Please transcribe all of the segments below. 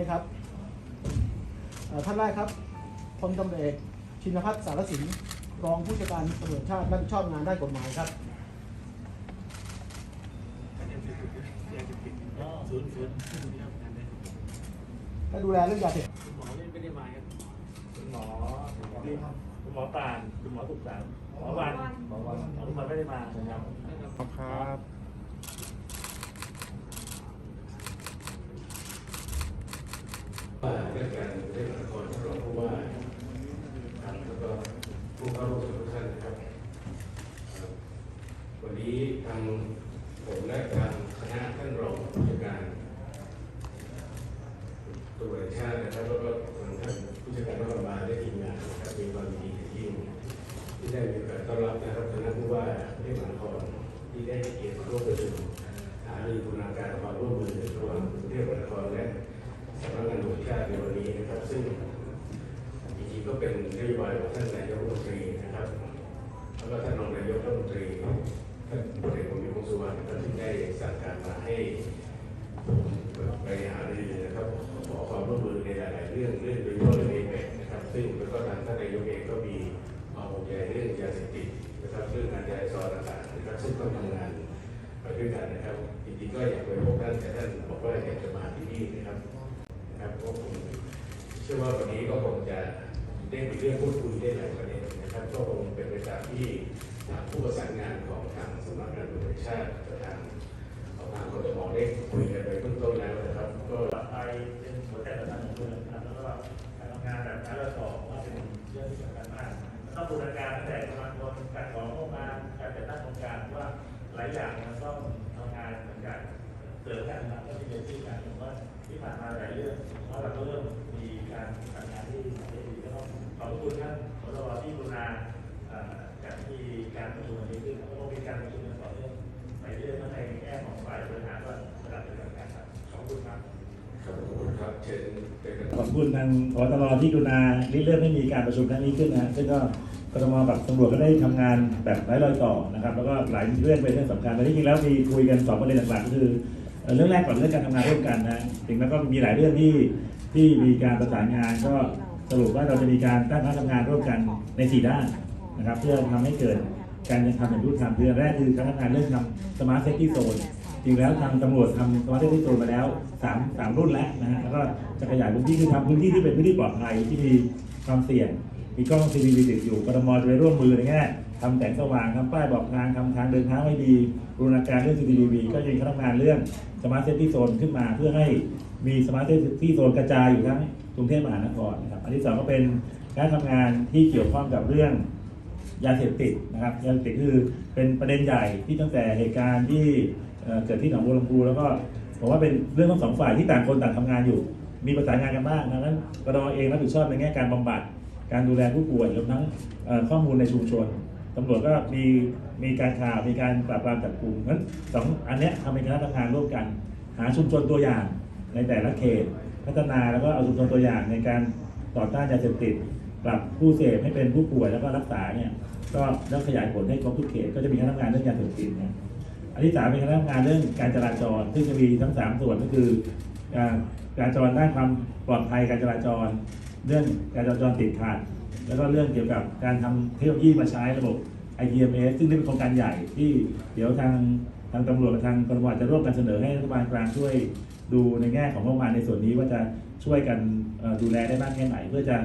นะครับเอ่อท่านแรกครับพลตำรวจเอกชินพัฒน์สารสินรองผู้จัดการตำรวจชาติรับผิดชอบงานด้านกฎหมายครับศูนย์ศูนย์และดูแลเรื่องยาเสพติดคุณหมอนี่ไม่ได้มาครับคุณหมอคุณหมอปานคุณหมอสุขสันต์หมอวันหมอวันคุณหมอไม่ได้มานะครับครับ ว่าเรื่องการเล่นละครท่านรองผู้ว่าครับแล้วก็ผู้เข้าร่วมทุกท่านนะครับครับวันนี้ทาง มาให้ผมไปหารือนะครับขอความร่วมมือในหลายๆเรื่องเรื่องโดยเฉพาะเรื่องเอเปกนะครับ ซึ่งแล้วก็ทางท่านนายกเองก็มีความห่วงใยเรื่องยาเสพติดนะครับเรื่องการจราจรต่างๆนะครับซึ่งต้องทำงานไปด้วยกันนะครับจริงๆก็อยากไปพบท่านแต่ท่านบอกว่าอยากจะมาที่นี่นะครับนะครับก็คงเชื่อว่าวันนี้ก็คงจะได้มีเรื่องพูดคุยได้หลายประเด็นนะครับ ก็คงเป็นไปตามที่ทางผู้ประสานงานของทางสำนักงานตำรวจแห่งชาติกับทาง ทางกทมได้คุยกันไปเบื้องต้นแล้วนะครับ ก็ปเป็นหัวใจสำคัญของเมืองนะครับแล้วก็การทำงานแบบการละต่อว่าเป็นเรื่องที่สำคัญมากต้องบูรณาการตั้งแต่กำลังคนการของงบประมาณการจัดตั้งโครงการว่าหลายอย่างมันต้องทำงานเหมือนกันเสริมกันนะครับก็ที่เป็นที่การผมว่าที่ผ่านมาหลายเรื่องเพราะเราก็เริ่มมีการทำงานที่ดีก็ต้องขอบคุณท่านผอที่กรุณาเอ่อจากที่การประชุมวันนี้ขึ้นแล้วก็มีการประชุมกันต่อ เนื่องไปเรื่อยทั้งในแง่ของฝ่ายบริหารว่าระดับปฏิบัติการครับขอบคุณครับขอบคุณครับเชิญเป็นกันขอบคุณทางพตรที่กรุณาริเริ่มให้มีการประชุมครั้งนี้ขึ้นนะฮะซึ่งก็กทมกับตำรวจก็ได้ทำงานแบบไร้รอยต่อนะครับ แล้วก็หลายเรื่องเป็นเรื่องสำคัญแต่ที่จริงแล้วมีคุยกันสองประเด็นหลักๆก็คือเอ่อเรื่องแรกก่อนเรื่องการทำงานร่วมกันนะจริงแล้วก็มีหลายเรื่องที่ที่มีการประสานงานก็สรุปว่าเราจะมีการตั้งคณะทำงานร่วมกันในสี่ด้านนะครับ เพื่อทำให้เกิด การทำอย่างรูปธรรมเรื่องแรกคือการทำงานเรื่องทำสมาร์ทเซฟตี้โซนจริงแล้วทางตำรวจทำสมาร์ทเซฟตี้โซนมาแล้วสามสามรุ่นแล้วนะฮะแล้วก็จะขยายพื้นที่คือทำพื้นที่ที่เป็นพื้นที่ปลอดภัยที่มีความเสี่ยง มีกล้อง CCTV ติดอยู่กทมจะไปร่วมมือในแง่ทำแสงสว่างทำป้ายบอกทางทำทางเดินเท้าให้ดีบูรณาการเรื่อง CCTV ก็จะมีคณะทำงานเรื่องสมาร์ทเซฟตี้โซนขึ้นมาเพื่อให้มีสมาร์ทเซฟตี้โซนกระจายอยู่ทั้งกรุงเทพมหานครนะครับอันที่สองก็เป็นการทำงานที่เกี่ยวข้องกับเรื่อง ยาเสพติดนะครับยาเสพติดคือเป็นประเด็นใหญ่ที่ตั้งแต่เหตุการณ์ที่เเกิดที่หนองบัวลำพูแล้วก็ผมว่าเป็นเรื่องของสองฝ่ายที่ต่างคนต่างทำงานอยู่ มีประสานงานกันบ้างดังนั้นกรดเองรับผิดชอบในแง่การบำบัดการดูแลผู้ป่วยรวมทั้งข้อมูลในชุมชนตำรวจก็มีมีการข่าวมีการปราบปรามจับกลุ่มนั้นสองอันเนี้ยทำเป็นคณะทำงานร่วมกัน หาชุมชนตัวอย่างในแต่ละเขต พัฒนาแล้วก็เอาชุมชนตัวอย่างในการต่อต้านยาเสพติด ปรับผู้เสพให้เป็นผู้ป่วยแล้วก็รักษาเนี่ยก็แล้วขยายผลให้ครบทุกเขตก็จะมีคณะทำงานเรื่องยาเสพติดนะอันที่สามเป็นคณะทำงานเรื่องการจราจร ซึ่งจะมีทั้งสามส่วนก็คือการจราจรด้านความปลอดภัยการจราจร เรื่องการจราจรติดขัดแล้วก็เรื่องเกี่ยวกับการทำเทคโนโลยีมาใช้ระบบ ITMS ซึ่งนี่เป็นโครงการใหญ่ที่เดี๋ยวทางทางตำรวจกับทางกรมจะร่วมกันเสนอให้รัฐบาลกลางช่วยดูในแง่ของงบประมาณในส่วนนี้ว่าจะช่วยกันดูแลได้มากแค่ไหน เพื่อจะ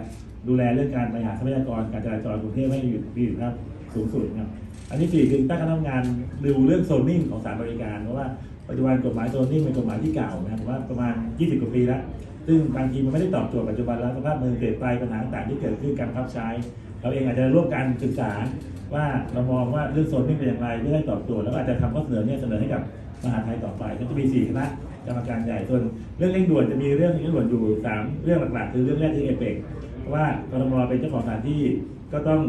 ดูแลเรื่องการบริหารทรัพยากรการจราจรกรุงเทพให้อยู่มีอยู่ครับสูงสุดครับ อันที่สี่คือตั้งคณะทำงานดูเรื่องโซนนิ่งของสารบริการเพราะว่าปัจจุบันกฎหมายโซนนิ่งเป็นกฎหมายที่เก่านะครับผมว่าประมาณ 20 กว่าปีแล้ว ซึ่งบางทีมันไม่ได้ตอบโจทย์ปัจจุบันแล้วสภาพเมืองเปลี่ยนไปปัญหาต่างที่เกิดขึ้นการบังคับใช้ เราเองอาจจะร่วมกันศึกษาว่าเรามองว่าเรื่องโซนนิ่งเป็นอย่างไรเพื่อให้ตอบโจทย์แล้วอาจจะทำข้อเสนอเนี่ยเสนอให้กับมหาไทยต่อไปก็จะมีสี่คณะกรรมการใหญ่ส่วนเรื่องเร่งด่วนจะมีเรื่องเร่งด่วนอยู่สามเรื่องหลักๆ คือเรื่องแรกคือเอเปก ว่ากรมเป็นเจ้าของสถานที่ก็ต้อง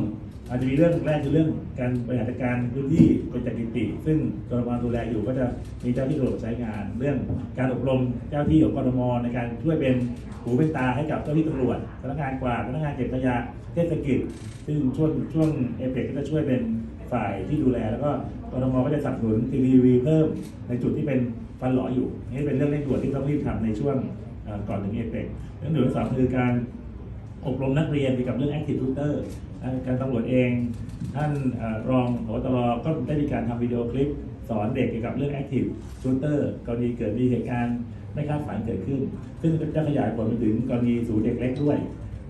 อาจจะมีเรื่องแรกคือเรื่องการบริหารจัดการพื้นที่เป็นจัดกิติ ซึ่งกรมดูแลอยู่ก็จะมีเจ้าที่ตรวจใช้งาน เรื่องการอบรมเจ้าที่ของกรมในการช่วยเป็นหูเป็นตาให้กับเจ้าที่ตำรวจพนักงานกวาดพนักงานเก็บขยะเทศกิจ ซึ่งช่วงช่วงเอเปกก็จะช่วยเป็นฝ่ายที่ดูแล แล้วก็กรมก็จะสนับสนุนทีวีเพิ่มในจุดที่เป็นฟันหลออยู่นี่เป็นเรื่องเร่งด่วนที่ต้องรีบทำในช่วงก่อนถึงเอเปกเรื่องหนึ่งสองคือการ อบรมนักเรียนเกี่ยวกับเรื่อง Active Shooter การตำรวจเอง ท่านเอ่อรองผบตรก็ได้มีการทำวิดีโอคลิป สอนเด็กเกี่ยวกับเรื่อง Active Shooter กรณีเกิดมีเหตุการณ์ไม่คาดฝันเกิดขึ้น ซึ่งจะขยายผลไปถึงกรณีศูนย์เด็กเล็กด้วย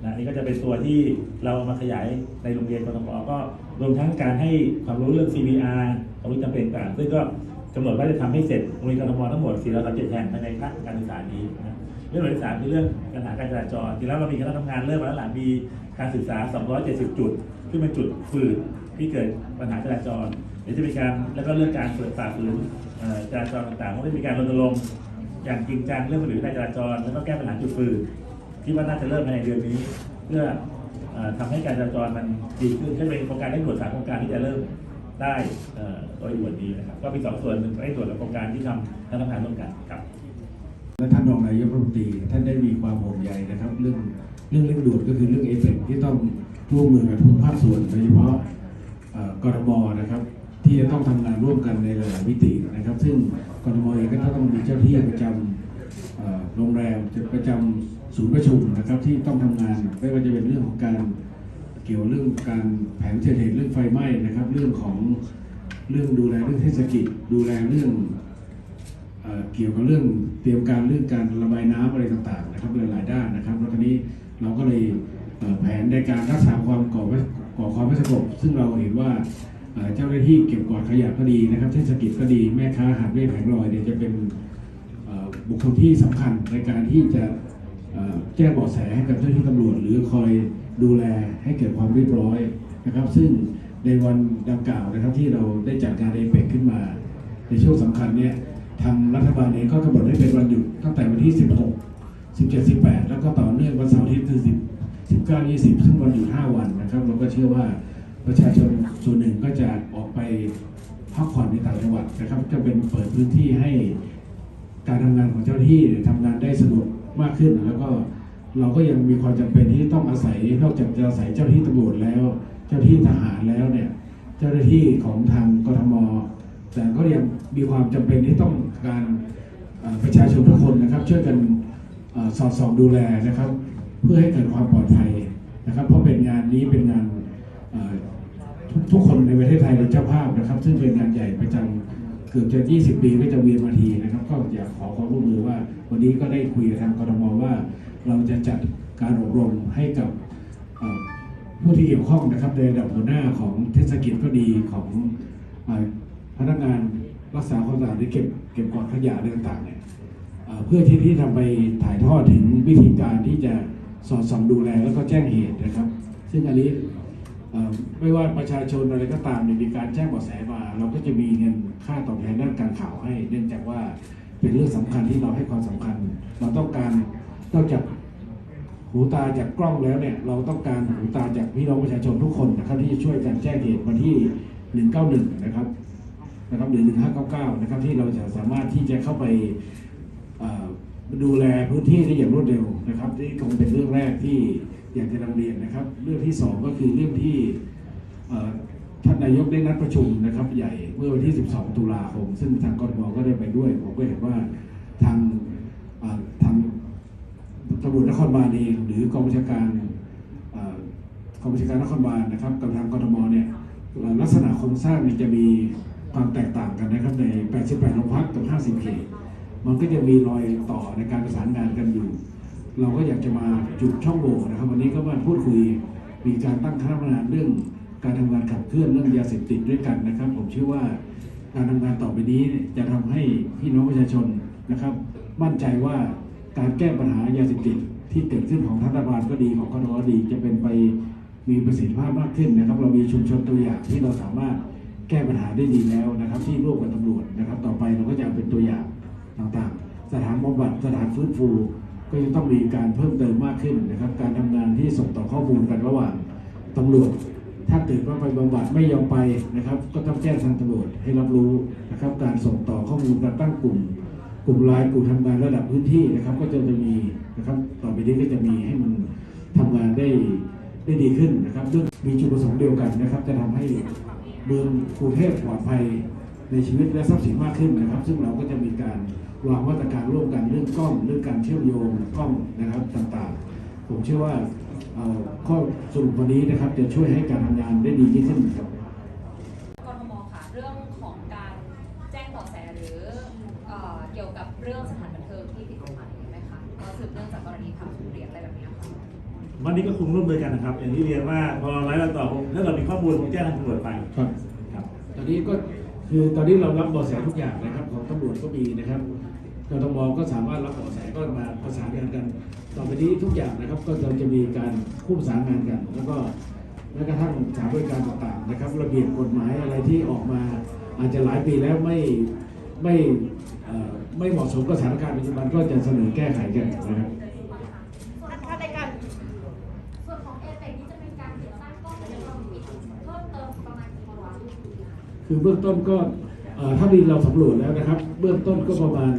นะนี่ก็จะเป็นตัวที่เราเอามาขยายในโรงเรียนกทมก็รวมทั้งการให้ความรู้เรื่อง CPR ความรู้จำเป็นต่างซึ่งก็กำหนดว่าจะทำให้เสร็จโรงเรียนกทมทั้งหมด437แห่งภายในภาคการศึกษานี้นะ เรื่องที่สามคือเรื่องปัญหาการจราจรจริงแล้วเรามีคณะทำงานเริ่มมาแล้วหลังมีการศึกษา 270 จุดที่เป็นจุดฝืดที่เกิดปัญหาจราจรเดี๋ยวจะมีการแล้วก็เรื่องการเปิดฝ่าฝืนเอ่อจราจรต่างๆก็ได้มีการรณรงค์อย่างจริงจังเรื่องปัญหาการจราจร แล้วก็แก้ปัญหาจุดฝืดที่ว่าน่าจะเริ่มในเดือนนี้ เพื่อเอ่อทำให้การจราจรมันดีขึ้นก็เป็นโครงการเร่งด่วนสามโครงการที่จะเริ่มได้เอ่อโดยด่วนนี้นะครับก็มีสองส่วนหนึ่งเร่งด่วนกับโครงการที่ทำและทำงานร่วมกันครับ และท่านรองนายกรัฐมนตรีท่านได้มีความห่วงใยนะครับ เรื่องเรื่องเร่งด่วนก็คือเรื่องเอฟเฟกที่ต้องร่วมมือกับทุกภาคส่วนโดยเฉพาะกรทมนะครับ ที่จะต้องทำงานร่วมกันในหลายๆมิตินะครับ ซึ่งกรทมเองก็ต้องมีเจ้าที่ประจำโรงแรมประจำศูนย์ประชุมนะครับ ที่ต้องทำงานไม่ว่าจะเป็นเรื่องของการเกี่ยวเรื่องการแผนเฉลิมเรื่องไฟไหม้นะครับ เรื่องของเรื่องดูแลเรื่องเทศกิจ ดูแลเรื่องเกี่ยวกับเรื่อง เตรียมการเรื่องการระบายน้ำอะไรต่างๆนะครับหลายๆด้านนะครับแล้วทีนี้เราก็เลยเแผนในการรักษาความก่อไม่ก่อความไม่สงบซึ่งเราเห็นว่าเจ้าหน้าที่เก็บกวาดขยะก็ดีนะครับเทศกิจก็ดีแม่ค้าหาดเร่แผงลอยเนี่ยจะเป็นบุคคลที่สำคัญในการที่จะแจ้งเบาะแสให้กับเจ้าหน้าที่ตำรวจ หรือคอยดูแลให้เกิดความเรียบร้อยนะครับ ซึ่งในวันดังกล่าวนะครับที่เราได้จัดการเอเปกขึ้นมา ในช่วงสำคัญเนี่ย ทางรัฐบาลเองก็กำหนดให้เป็นวันหยุดตั้งแต่วันที่ 16 17 18 แล้วก็ต่อเนื่องวันเสาร์ทิตย์คือ10 19 20 ซึ่งวันหยุด5วันนะครับ เราก็เชื่อว่าประชาชนส่วนหนึ่งก็จะออกไปพักผ่อนในต่างจังหวัดนะครับ จะเป็นเปิดพื้นที่ให้การทำงานของเจ้าหน้าที่ทำงานได้สะดวกมากขึ้น แล้วก็เราก็ยังมีความจำเป็นที่ต้องอาศัยนอกจากจะอาศัยเจ้าหน้าที่ตำรวจแล้ว เจ้าหน้าที่ทหารแล้วเนี่ย เจ้าหน้าที่ของทางกทม แต่ก็ยังมีความจำเป็นที่ต้องการประชาชนทุกคนนะครับช่วยกันอสอดส่องดูแลนะครับ เพื่อให้เกิดความปลอดภัยนะครับ เพราะเป็นงานนี้เป็นงานทุกทุกคนในประเทศไทยเป็นเจ้าภาพนะครับ ซึ่งเป็นงานใหญ่ประจำเกือบจะ 20 ปีก็จะเวียนมาทีนะครับ ก็อยากขอความร่วมมือว่า วันนี้ก็ได้คุยกับทางกรทมว่า เราจะจัดการอบรมให้กับผู้ที่เกี่ยวข้องนะครับในระดับหัวหน้าของเทศกิจก็ดีของ พนักงานรักษาความสะอาดหรือเก็บเก็บกวาดขยะอะไรต่างๆเนี่ยเพื่อที่ที่ทำไปถ่ายทอดถึงวิธีการที่จะสอดส่องดูแลแล้วก็แจ้งเหตุนะครับ ซึ่งอันนี้ไม่ว่าประชาชนอะไรก็ตามเนี่ยมีการแจ้งเบาะแสมา เราก็จะมีเงินค่าตอบแทนด้านการข่าวให้ เนื่องจากว่าเป็นเรื่องสำคัญที่เราให้ความสำคัญ เราต้องการนอกจากหูตาจากกล้องแล้วเนี่ยเราต้องการหูตาจากพี่น้องประชาชนทุกคนนะครับที่จะช่วยกันแจ้งเหตุมาที่ 191 นะครับ นะครับหรือ 1599 นะครับที่เราจะสามารถที่จะเข้าไปดูแลพื้นที่ได้อย่างรวดเร็วนะครับนี่คงเป็นเรื่องแรกที่อยากจะนำเรียนนะครับ เรื่องที่สองก็คือเรื่องที่ท่านนายกได้นัดประชุมนะครับ ใหญ่เมื่อวันที่ 12 ตุลาคม ซึ่งทางกรทมก็ได้ไปด้วย ผมก็เห็นว่าทางทางตำรวจนครบาลเองหรือกองบัญชาการกองบัญชาการนครบาลนะครับกับทางกรทมเนี่ยลักษณะโครงสร้างเนี่ยจะมี ความแตกต่างกันนะครับใน 88โรงพักกับ50เขตมันก็จะมีรอยต่อในการประสานงานกันอยู่ เราก็อยากจะมาจุดช่องโหว่นะครับ วันนี้ก็มาพูดคุยมีการตั้งคณะทำงานเรื่อง การทำงานขับเคลื่อนเรื่องยาเสพติดด้วยกันนะครับ ผมเชื่อว่าการทำงานต่อไปนี้จะทำให้พี่น้องประชาชนนะครับ มั่นใจว่าการแก้ปัญหายาเสพติดที่เกิดขึ้นของรัฐบาลก็ดีของกรทดีจะเป็นไปมีประสิทธิภาพมากขึ้นนะครับ เรามีชุมชนตัวอย่างที่เราสามารถ ก้ปัญหาได้ดีแล้วนะครับ ที่ร่วมกับตำรวจนะครับ ต่อไปเราก็จะเป็นตัวอย่างต่างๆ สถานบำบัดสถานฟื้นฟู ก็จะต้องมีการเพิ่มเติมมากขึ้นนะครับ การทำงานที่ส่งต่อข้อมูลกันระหว่างตำรวจ ถ้าเกิดว่าไปบำบัดไม่ยอมไปนะครับ ก็ต้องแจ้งทางตำรวจให้รับรู้นะครับ การส่งต่อข้อมูลการตั้งกลุ่ม กลุ่มไลน์กลุ่มทำงานระดับพื้นที่นะครับ ก็จะจะมีนะครับต่อไปนี้ก็จะมีให้มันทำงานได้ได้ดีขึ้นนะครับเรื่องมีจุดประสงค์เดียวกันนะครับ จะทำให้ เมืองกรุงเทพปลอดภัยในชีวิตและทรัพย์สินมากขึ้นนะครับ ซึ่งเราก็จะมีการวางมาตรการร่วมกันเรื่องกล้องเรื่องการเชื่อมโยงกล้องนะครับต่างๆ ผมเชื่อว่าเอ่อข้อสรุปวันนี้นะครับ จะช่วยให้การทำงานได้ดียิ่งขึ้นครับกทมค่ะเรื่องของการแจ้งเบาะแสหรือเกี่ยวกับเรื่องสถานบันเทิงที่ผิดกฎหมายไหมคะก็สืบเนื่องจากกรณีทำทุเรียนอะไรแบบนี้ยค่ะ วันนี้ก็คงร่วมมือกันนะครับ อย่างที่เรียนว่าพอไร้รอยต่อคงถ้าเรามีข้อมูลคงแจ้งทางตำรวจไปครับ ครับ ตอนนี้ก็คือตอนนี้เรารับเบาะแสทุกอย่างนะครับ ของตำรวจก็มีนะครับกทมก็สามารถรับเบาะแสก็มาประสานงานกัน ต่อไปนี้ทุกอย่างนะครับก็เราจะมีการคู่ประสานงานกัน แล้วก็แม้กระทั่งสถานบริการต่างๆนะครับ ระเบียบกฎหมายอะไรที่ออกมา อาจจะหลายปีแล้วไม่ไม่เอ่อไม่เหมาะสมกับสถานการณ์ปัจจุบันก็จะเสนอแก้ไขกันนะครับ ถ้าในการ ส่วนของเอเปนี่จะเป็นการติดตั้งกล้องวงจรปิดเพิ่มเติมประมาณกี่ตัว คือเบื้องต้นก็ถ้ามีเราสำรวจแล้วนะครับ เบื้องต้นก็ประมาณ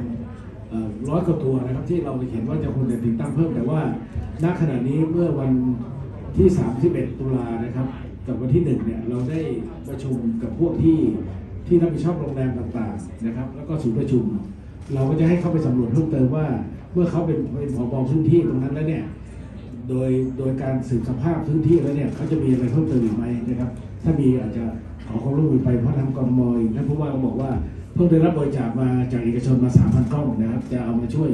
ร้อยกว่าตัวนะครับที่เราเห็นว่าจะควรจะติดตั้งเพิ่มแต่ว่าณขณะนี้เมื่อวันที่ 31 ตุลานะครับ กับวันที่ 1 เนี่ยเราได้ประชุมกับพวกที่ที่รับผิดชอบโรงแรมต่างๆนะครับ แล้วก็ศูนย์ประชุม เราก็จะให้เข้าไปสำรวจเพิ่มเติมว่า เมื่อเขาเป็นเป็นผบพื้นที่ตรงนั้นแล้วเนี่ยโดยโดยการสืบสภาพพื้นที่แล้วเนี่ยเขาจะมีอะไรเพิ่มเติมอีกไหมนะครับ ถ้ามีอาจจะ ขอความร่วมมือไปเพราะทางกรมอีกนะเพราะว่าเขาบอกว่าเพิ่งได้รับบริจาคมาจากเอกชนมา 3,000กล้องนะครับ จะเอามาช่วย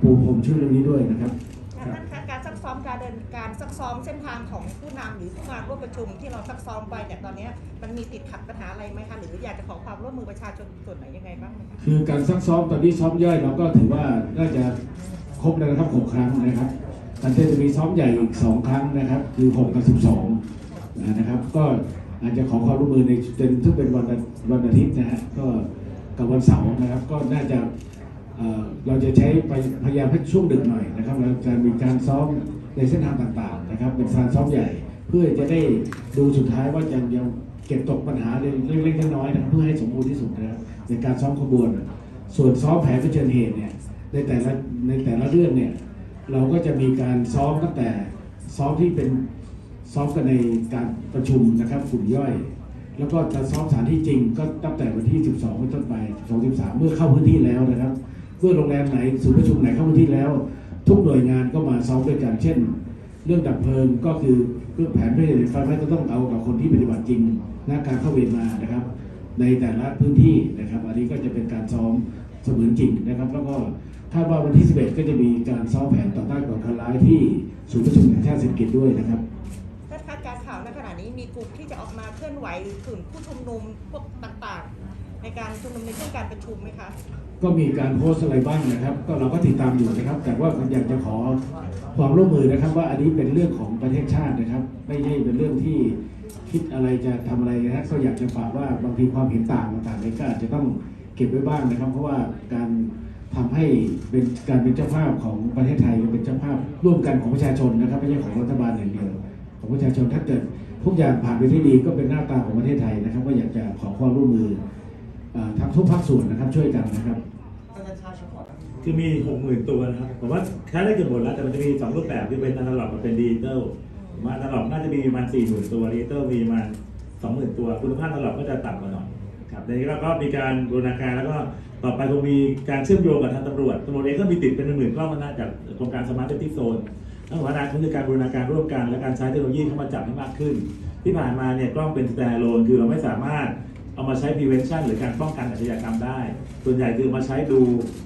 ปูพรมช่วยเรื่องนี้ด้วยนะครับท่านคะการซักซ้อมการเดินการซักซ้อมเส้นทางของผู้นำหรือผู้มาร่วมประชุมที่เราซักซ้อมไปเนี่ยตอนเนี้ยมันมีติดขัดปัญหาอะไรไหมคะหรืออยากจะขอความร่วมมือประชาชนส่วนไหนยังไงบ้างไหมคะคือการซักซ้อมตอนนี้ซ้อมย่อยเราก็ถือว่าน่าจะครบแล้วนะครับหกครั้งนะครับการเต้นจะมีซ้อมใหญ่อีกสองครั้งนะครับ คือหกกับสิบสองนะครับ ก็ อาจจะขอความร่วมมือในเป็นซึ่งเป็นวันอาวันอาทิตย์นะฮะก็กับวันเสาร์นะครับ ก็น่าจะเเราจะใช้ไปพยายามให้ช่วงดึกหน่อยนะครับเราจะมีการซ้อมในเส้นทางต่างๆนะครับเป็นการซ้อมใหญ่ เพื่อจะได้ดูสุดท้ายว่ายังยังเก็บตกปัญหาเล็กๆน้อยๆนะครับเพื่อให้สมบูรณ์ที่สุดนะครับในการซ้อมขบวน ส่วนซ้อมแผนเผชิญเหตุเนี่ยในแต่ละในแต่ละเรื่องเนี่ยเราก็จะมีการซ้อมตั้งแต่ซ้อมที่เป็น ซ้อมกันในการประชุมนะครับกลุ่มย่อย แล้วก็จะซ้อมสถานที่จริงก็ตั้งแต่วันที่ 12เป็นต้นไป2 13 เมื่อเข้าพื้นที่แล้วนะครับเมื่อโรงแรมไหนศูนย์ประชุมไหนเข้าพื้นที่แล้ว ทุกหน่วยงานก็มาซ้อมด้วยกันเช่น เรื่องดับเพลิงก็คือเรื่องแผนไม่ได้ไฟไหม้ก็ต้องเอากับคนที่ปฏิบัติจริงนะการเข้าเวรมานะครับ ในแต่ละพื้นที่นะครับ อันนี้ก็จะเป็นการซ้อมเสมือนจริงนะครับ แล้วก็คาดว่าวันที่ 11 ก็จะมีการซ้อมแผนต่อต้านก่อการร้ายที่ศูนย์ประชุมแห่งชาติเศรษฐกิจด้วยนะครับ กลุ่มที่จะออกมาเคลื่อนไหวหรือกลุ่มผู้ชุมนุมพวกต่างๆ ในการชุมนุมในช่วงการประชุมไหมคะ ก็มีการโพสต์อะไรบ้างนะครับ ก็เราก็ติดตามอยู่นะครับ แต่ว่าผมอยากจะขอความร่วมมือนะครับ ว่าอันนี้เป็นเรื่องของประเทศชาตินะครับ ไม่ใช่เป็นเรื่องที่คิดอะไรจะทำอะไรนะก็อยากจะฝากว่าบางทีความเห็นต่างต่างๆนี่ยก็อาจจะต้องเก็บไว้บ้างนะครับ เพราะว่าการทำให้เป็นการเป็นเจ้าภาพของประเทศไทยเป็นเจ้าภาพร่วมกันของประชาชนนะครับไม่ใช่ของรัฐบาลอย่างเดียว ของประชาชนถ้าเกิดทุกอย่างผ่านไปได้ดีก็เป็นหน้าตาของประเทศไทยนะครับ ก็อยากจะขอความร่วมมือเอ่อทั้งทุกภาคส่วนนะครับช่วยกันนะครับคือมีหกหมื่นตัวนะครับผมว่าใช้ได้เกือบหมดแล้วแต่มันจะมีสองรูปแบบที่เป็นอนาล็อกกับเป็นดิจิตอลผมว่าอนาล็อกน่าจะมีประมาณสี่หมื่นตัวดิจิตอลมีประมาณสองหมื่นตัว คุณภาพอนาล็อกก็จะต่ำกว่าหน่อยครับในนี้เราก็มีการบูรณาการแล้วก็ต่อไปคงมีการเชื่อมโยงกับทางตำรวจตำรวจเองก็มีติดเป็นหมื่นๆกล้องนะจากโครงการสมาร์ทเซตี้โซน ทั้งหัวหน้าคือการบูรณาการร่วมกันและการใช้เทคโนโลยีเข้ามาจับให้มากขึ้น ที่ผ่านมาเนี่ยกล้องเป็น standalone คือเราไม่สามารถเอามาใช้ prevention หรือการป้องกันอาชญากรรมได้ ส่วนใหญ่คือมาใช้ดู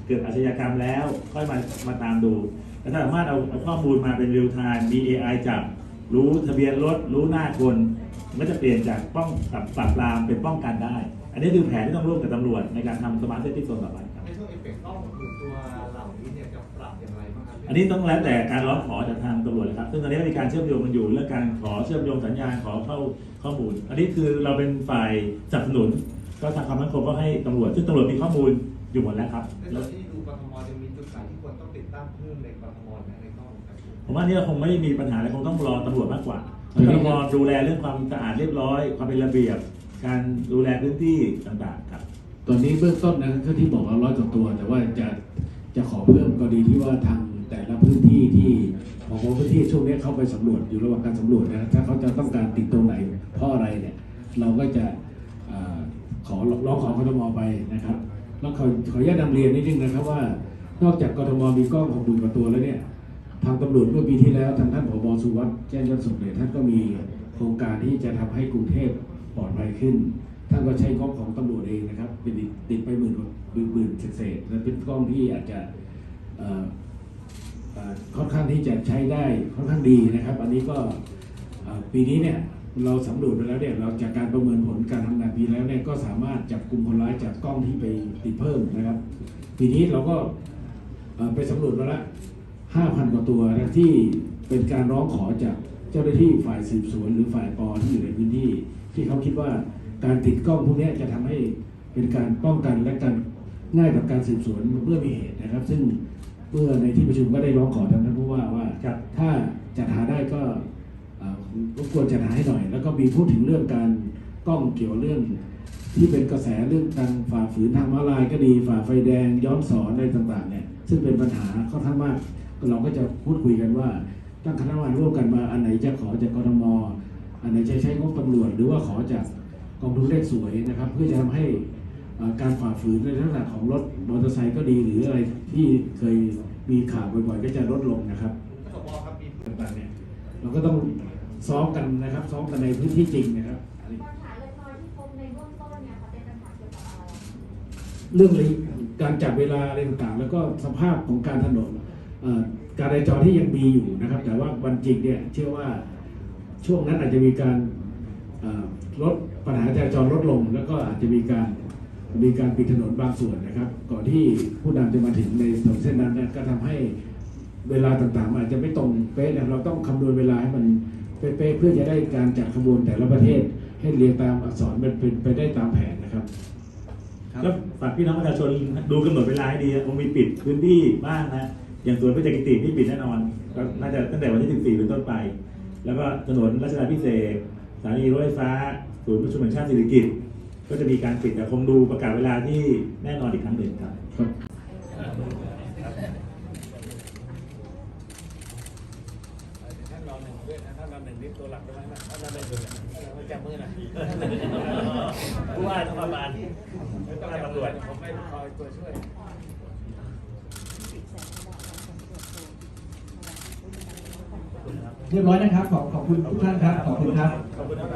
เกิดอาชญากรรมแล้วค่อยมามาตามดูแต่ถ้าสามารถเอาข้อมูลมาเป็น real time มี AI จับ รู้ทะเบียนรถ รู้หน้าคนมันก็จะเปลี่ยนจากป้องกับปราบปรามเป็นป้องกันได้ อันนี้คือแผนที่ต้องร่วมกับตำรวจในการทำ smart city zone ต่อไปครับในช่วงเอฟเฟกต์กล้องหรือตัว อันนี้ต้องแล้วแต่การร้องขอจากทางตำรวจนะครับซึ่งตอนนี้ก็มีการเชื่อมโยงกันอยู่เรื่องการขอเชื่อมโยงสัญญาณขอเข้าข้อมูล อันนี้คือเราเป็นฝ่ายสนับสนุน ก็ทางความมั่นคงก็ให้ตำรวจ ซึ่งตำรวจมีข้อมูลอยู่หมดแล้วครับในส่วนที่ดูกทมจะมีจุดไหนที่ควรต้องติดตั้งเพิ่มในกทมไหมในกล้องครับผมว่านี่คงไม่มีปัญหาอะไรคงต้องรอตำรวจมากกว่าทีนี้ตำรวจดูแลเรื่องความสะอาดเรียบร้อย ความเป็นระเบียบ การดูแลพื้นที่ต่างๆครับ ตอนนี้เบื้องต้นนะครับก็ที่บอกว่าร้อยกว่าตัว แต่ว่าจะจะขอเพิ่มกรณีที่ว่าทาง แต่ละพื้นที่ที่ของพื้นที่ช่วงนี้เข้าไปสำรวจอยู่ระหว่างการสำรวจนะถ้าเขาจะต้องการติดตรงไหนเพราะอะไรเนี่ยเราก็จะอขอร้องขอกทมไปนะครับแล้วขอขออนุญาตนำเรียนนิดนึงนะครับว่า นอกจากกทมมีกล้องหกหมื่นกว่าตัวแล้วเนี่ยทางตำรวจเมื่อปีที่แล้วทางท่านผบสุวัสด์แจ้งยอดสุขเนี่ยท่านก็มีโครงการที่จะทำให้กรุงเทพปลอดภัยขึ้น ท่านก็ใช้กล้องของตำรวจเองนะครับเป็นติดไปหมื่นกว่าหมื่นเศษและเป็นกล้องที่อาจจะ ค่อนข้างที่จะใช้ได้ค่อนข้างดีนะครับ อันนี้ก็ปีนี้เนี่ยเราสำรวจไปแล้วเนี่ยเราจากการประเมินผลการทำงานปีแล้วเนี่ยก็สามารถจับกลุ่มคนร้ายจากกล้องที่ไปติดเพิ่มนะครับปีนี้เราก็ไปสำรวจมาแล้ว5,000 กว่าตัวนะที่เป็นการร้องขอจากเจ้าหน้าที่ฝ่ายสืบสวน หรือฝ่ายปอที่อยู่ในพื้นที่ ที่เขาคิดว่าการติดกล้องพวกนี้จะทำให้เป็นการป้องกันและการง่ายต่อการสืบสวนเมื่อมีเหตุนะครับ ซึ่ง มื่อในที่ประชุมก็ได้ร้องขอทางท่านผู้ว่าว่าถ้าจัดหาได้ก็รบกวนจัดหาให้หน่อย แล้วก็มีพูดถึงเรื่องการกล้องเกี่ยวเรื่อง ที่เป็นกระแสเรื่องการฝ่าฝืนทางม้าลายก็ดีฝ่าไฟแดงย้อนสอนอะไรต่างๆเนี่ยซึ่งเป็นปัญหาค่อนข้างมากเราก็จะพูดคุยกันว่าตั้งคณะกรรมการร่วมกันมาอันไหนจะขอจากกรทมอันไหนจะใช้งบตำรวจหรือว่าขอจากกองทุนเลขสวยนะครับ เพื่อจะทำให้ การฝ่าฝืนในลักษณะของรถมอเตอร์ไซค์ก็ดีหรืออะไรที่เคยมีข่าวบ่อยๆ ก็จะลดลงนะครับสวครับมีต่างๆเนี่ยเราก็ต้องซ้อมกันนะครับ ซ้อมกันในพื้นที่จริงนะครับปัญหาเล็กน้อยที่พบในเบื้องต้นเนี่ยค่ะเป็นปัญหาเกี่ยวกับอะไรเรื่องการจับเวลาอะไรต่างๆ แล้วก็สภาพของการถนนเอ่อการจราจรที่ยังมีอยู่นะครับ แต่ว่าวันจริงเนี่ยเชื่อว่าช่วงนั้นอาจจะมีการเอ่อลดปัญหาจราจรลดลง แล้วก็อาจจะมีการ มีการปิดถนนบางส่วนนะครับ ก่อนที่ผู้นำจะมาถึงในถนนเส้นนั้นเนี่ยก็ทำให้เวลาต่างๆมันอาจจะไม่ตรงเป๊ะนะเราต้องคำนวณเวลาให้มันเป๊ะๆเพื่อจะได้การจัดขบวนแต่ละประเทศ ให้เรียงตามอักษรมันเป็นไปได้ตามแผนนะครับก็ฝากพี่น้องประชาชนดูกำหนดเวลาให้ดีคงมีปิดพื้นที่บ้างนะอย่างสวนพระจักรกิติที่ปิดแน่นอนก็น่าจะตั้งแต่วันที่ 14 เป็นต้นไป แล้วก็ถนนรัชดาพิเศษกสถานีรถไฟฟ้าศูนย์ประชุมแห่งชาติสิริกิติ์ ก็จะมีการปิดแต่คงดูประกาศเวลาที่แน่นอนอีกครั้งหนึ่งครับท่านรองหนึ่งด้วยนะท่านรองหนึ่งนี่ตัวหลักใช่ไหมท่านรองหนึ่งตัวหลักไม่จับมือนะผู้ว่าต้องมาบานต้องให้ตำรวจผมไม่คอยตัวช่วยเรียบร้อยนะครับ ขอบขอบคุณทุกท่านครับ ขอบคุณครับขอบคุณท่านรองครับ